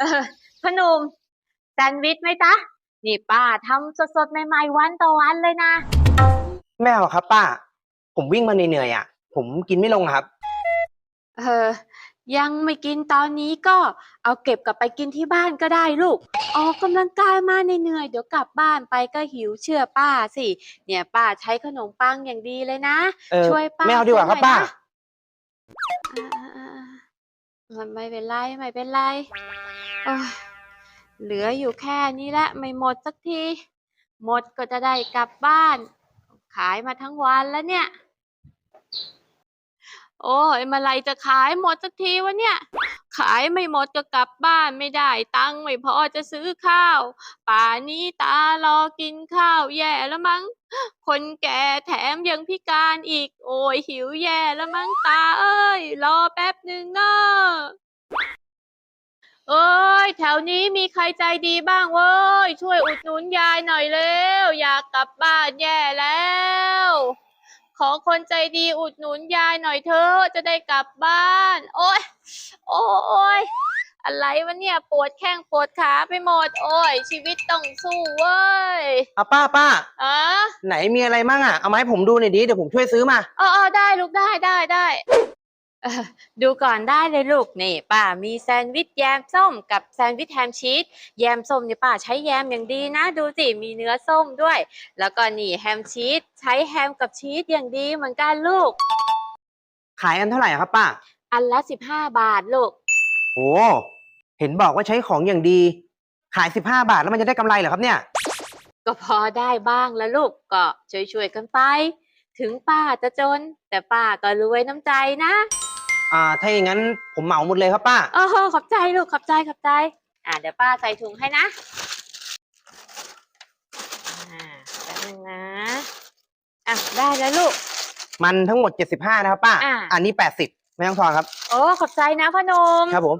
เออพ่อหนุ่มแซนด์วิชไหมจ๊ะ นี่ป้าทำสดๆ ใหม่ๆ วันต่อวันเลยนะ ไม่เอาครับ ป้า ผมวิ่งมาเหนื่อยๆอะ ผมกินไม่ลงอะครับ เออ ยังไม่กินตอนนี้ก็เอาเก็บกลับไปกินที่บ้านก็ได้ลูก ออกกำลังกายมาเหนื่อยๆเดี๋ยวกลับบ้านไปก็หิวเชื่อป้าสิ เนี่ยป้าใช้ขนมปังอย่างดีเลยนะ เออช่วยป้าไม่เอาดีกว่าครับซื้อหน่ป้า อยนะอ่าๆๆไม่เป็นไรไม่เป็นไรโอ้ย เหลืออยู่แค่นี้และไม่หมดสักที หมดก็จะได้กลับบ้าน ขายมาทั้งวันแล้วเนี่ย โอ้ยมื่อไรจะขายหมดสักทีวะเนี่ย ขายไม่หมดก็กลับบ้านไม่ได้ ตังค์ไม่พอจะซื้อข้าว ป่านี้ตารอกินข้าวแย่แล้วมั้ง คนแก่แถมยังพิการอีก โอ้ยหิวแย่แล้วมั้งตาเอ้ย รอแป๊บหนึ่งเนอะเอ้ ยแถวนี้มีใครใจดีบ้างเว้ย ช่วยอุดหนุนยายหน่อยเร็ว อยากกลับบ้านแย่แล้ว ขอคนใจดีอุดหนุนยายหน่อยเถอะจะได้กลับบ้าน โอ้ยโอ้ยอะไรวะเนี่ยปวดแข้งปวดขาไปหมด โอ้ย ชีวิตต้องสู้เว้ยเอาป้าป้าอ๋อไหนมีอะไรมั่งอะเอามาให้ผมดูหน่อยดิเดี๋ยวผมช่วยซื้อมาเออเออได้ลูกได้ได้ได้เออ ดูก่อนได้เลยลูกนี่ป้ามีแซนด์วิชแยมส้มกับแซนด์วิชแฮมชีสแยมส้มเนี่ยป้าใช้แยมอย่างดีนะ ดูสิมีเนื้อส้มด้วย แล้วก็นี่แฮมชีสใช้แฮมกับชีสอย่างดีเหมือนกันลูก ขายอันเท่าไหร่อะครับป้า อันละสิบห้าบาทลูก โอ้เห็นบอกว่าใช้ของอย่างดี ขายสิบห้าบาทแล้วมันจะได้กำไรเหรอครับเนี่ย ก็พอได้บ้างแล้วลูกก็ช่วยๆกันไป ถึงป้าจะจน แต่ป้าก็รวยน้ำใจนะ อ่า ถ้าอย่างนั้นผมเหมาหมดเลยครับป้าโอ้โหขอบใจลูกขอบใจขอบใจ อ่าเดี๋ยวป้าใส่ถุงให้นะ อ่าแป๊บนึงนะ อะได้แล้วลูก มันทั้งหมดเจ็ดสิบห้านะครับป้า อ่า อันนี้แปดสิบไม่ต้องทอนครับ โอ้ขอบใจนะพ่อหนมครับผม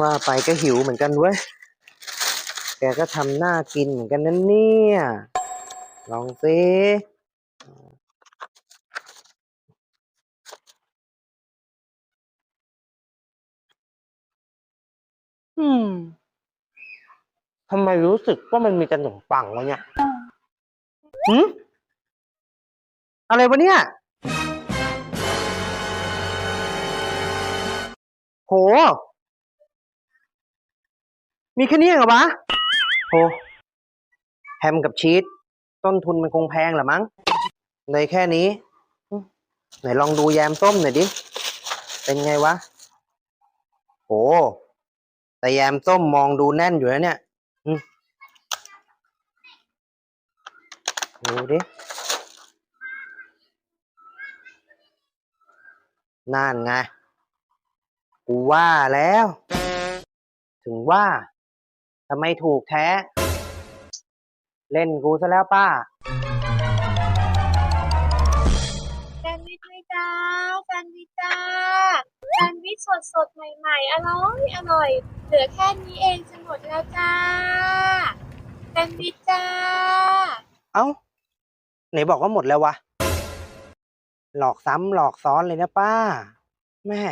ว่าไปก็หิวเหมือนกันเว้ย แกก็ทำหน้ากินเหมือนกันนั่นเนี่ย ลองซิอืมทำไมรู้สึกว่ามันมีขนมปังวะเนี่ยหืมอะไรวะเนี่ย โห มีแค่นี้เหรอวะ โหแฮมกับชีสต้นทุนมันคงแพงเหรอมั้งเลยแค่นี้ ไหนลองดูแยมส้มหน่อยดิ เป็นไงวะโหแต่แยมส้มมองดูแน่นอยู่นะเนี่ยอืมดูดินั่นไง กูว่าแล้ว ถึงว่า ทำไมถูกแท้ เล่นกูซะแล้วป้า แซนด์วิชไหมจ้าแซนด์วิชจ้าแซนด์วิชสดสดๆใหม่ๆ อร่อยอร่อย เหลือแค่นี้เองจะหมดแล้วจ้าแซนด์วิชจ้า เอ้า ไหนบอกว่าหมดแล้ววะ หลอกซ้ำหลอกซ้อนเลยนะป้า แม่